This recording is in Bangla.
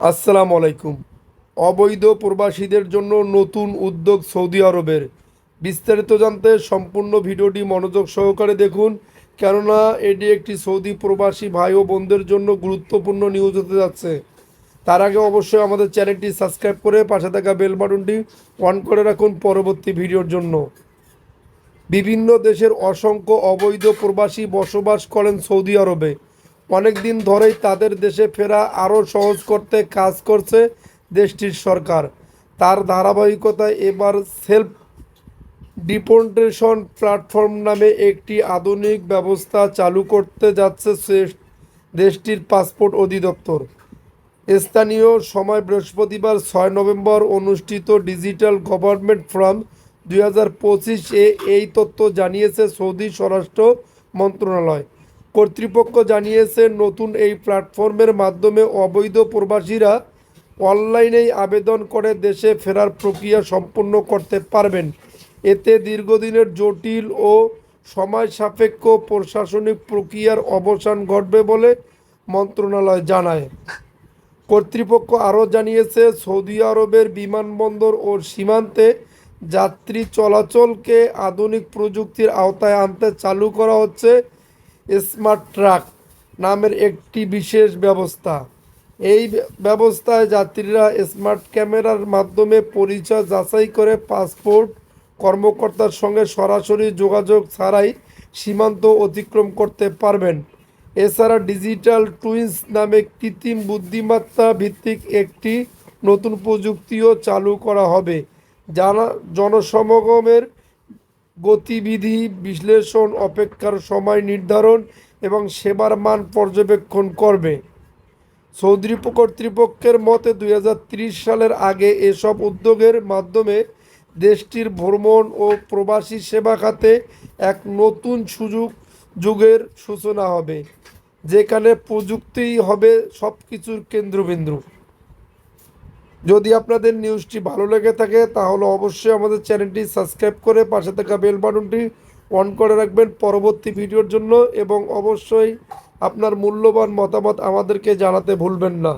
আসসালামু আলাইকুম। অবৈধ প্রবাসীদের জন্য নতুন উদ্যোগ সৌদি আরবের। বিস্তারিত জানতে সম্পূর্ণ ভিডিওটি মনোযোগ সহকারে দেখুন, কেননা এটি একটি সৌদি প্রবাসী ভাই ও বোনদের জন্য গুরুত্বপূর্ণ নিউজ হতে যাচ্ছে। তার আগে অবশ্যই আমাদের চ্যানেলটি সাবস্ক্রাইব করে পাশে থাকা বেল বাটনটি অন করে রাখুন পরবর্তী ভিডিওর জন্য। বিভিন্ন দেশের অসংখ্য অবৈধ প্রবাসী বসবাস করেন সৌদি আরবে। অনেক দিন ধরেই তাদের দেশে ফেরা আরও সহজ করতে কাজ করছে দেশটির সরকার। তার ধারাবাহিকতায় এবার সেলফ ডিপোর্টেশন প্ল্যাটফর্ম নামে একটি আধুনিক ব্যবস্থা চালু করতে যাচ্ছে দেশটির পাসপোর্ট অধিদপ্তর। স্থানীয় সময় বৃহস্পতিবার ছয় নভেম্বর অনুষ্ঠিত ডিজিটাল গভর্নমেন্ট ফোরাম দুই হাজার পঁচিশে এই তথ্য জানিয়েছে সৌদি স্বরাষ্ট্র মন্ত্রণালয়। কর্তৃপক্ষ জানিয়েছে, নতুন এই প্ল্যাটফর্মের মাধ্যমে অবৈধ প্রবাসীরা অনলাইনেই আবেদন করে দেশে ফেরার প্রক্রিয়া সম্পন্ন করতে পারবেন। এতে দীর্ঘদিনের জটিল ও সময় সাপেক্ষ প্রশাসনিক প্রক্রিয়ার অবসান ঘটবে বলে মন্ত্রণালয় জানায়। কর্তৃপক্ষ আরও জানিয়েছে, সৌদি আরবের বিমানবন্দর ও সীমান্তে যাত্রী চলাচলকে আধুনিক প্রযুক্তির আওতায় আনতে চালু করা হচ্ছে। স্মার্ট ট্রাক নামের একটি বিশেষ ব্যবস্থা। এই ব্যবস্থায় যাত্রীরা স্মার্ট ক্যামেরার মাধ্যমে পরিচয় যাচাই করে পাসপোর্ট কর্মকর্তার সঙ্গে সরাসরি যোগাযোগ ছাড়াই সীমান্ত অতিক্রম করতে পারবেন। এছাড়া ডিজিটাল টুইন্স নামে কৃত্রিম বুদ্ধিমত্তা ভিত্তিক একটি নতুন প্রযুক্তিও চালু করা হবে। জানা জনসমাগমের গতিবিধি, বিশ্লেষণ, অপেক্ষার সময় নির্ধারণ এবং সেবার মান পর্যবেক্ষণ করবে। সৌদি কর্তৃপক্ষের মতে দুই সালের আগে এসব উদ্যোগের মাধ্যমে দেশটির ভ্রমণ ও প্রবাসী সেবা খাতে এক নতুন সুযোগ, যুগের সূচনা হবে, যেখানে প্রযুক্তিই হবে সব কিছুর কেন্দ্রবিন্দু। যদি আপনাদের নিউজটি ভালো লেগে থাকে, তাহলে অবশ্যই আমাদের চ্যানেলটি সাবস্ক্রাইব করে পাশে থাকা বেল বাটনটি অন করে রাখবেন পরবর্তী ভিডিওর জন্য এবং অবশ্যই আপনার মূল্যবান মতামত আমাদেরকে জানাতে ভুলবেন না।